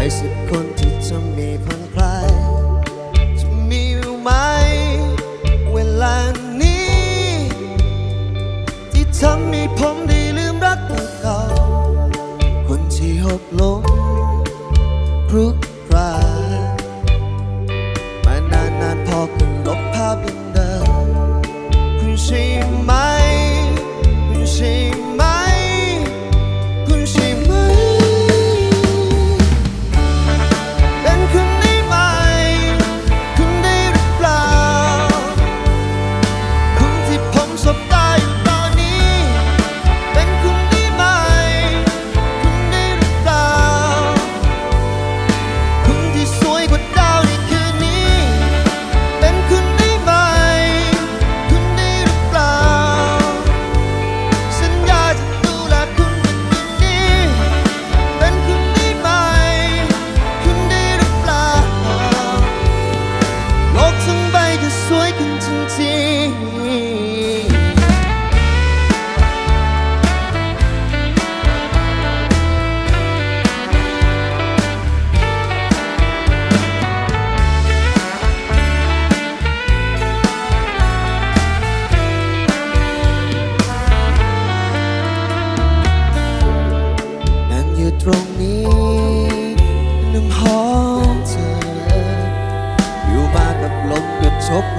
ใครสักคนที่จะมีผัอนคลายจะมีไหม เวลานี้ ที่ทำให้ผมได้ลืมรักเก่าคนที่หกลมครุกคลามานานนานพอคุณลบภาพเดิมคุณใช่ไหมคุณใช่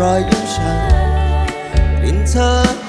รอยยิ้มฉันกลิ่นเธอ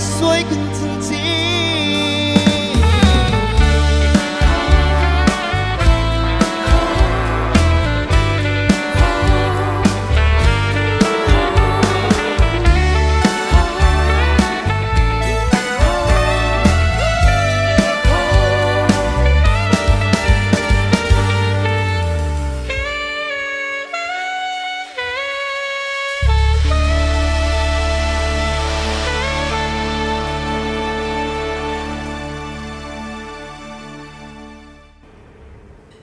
soy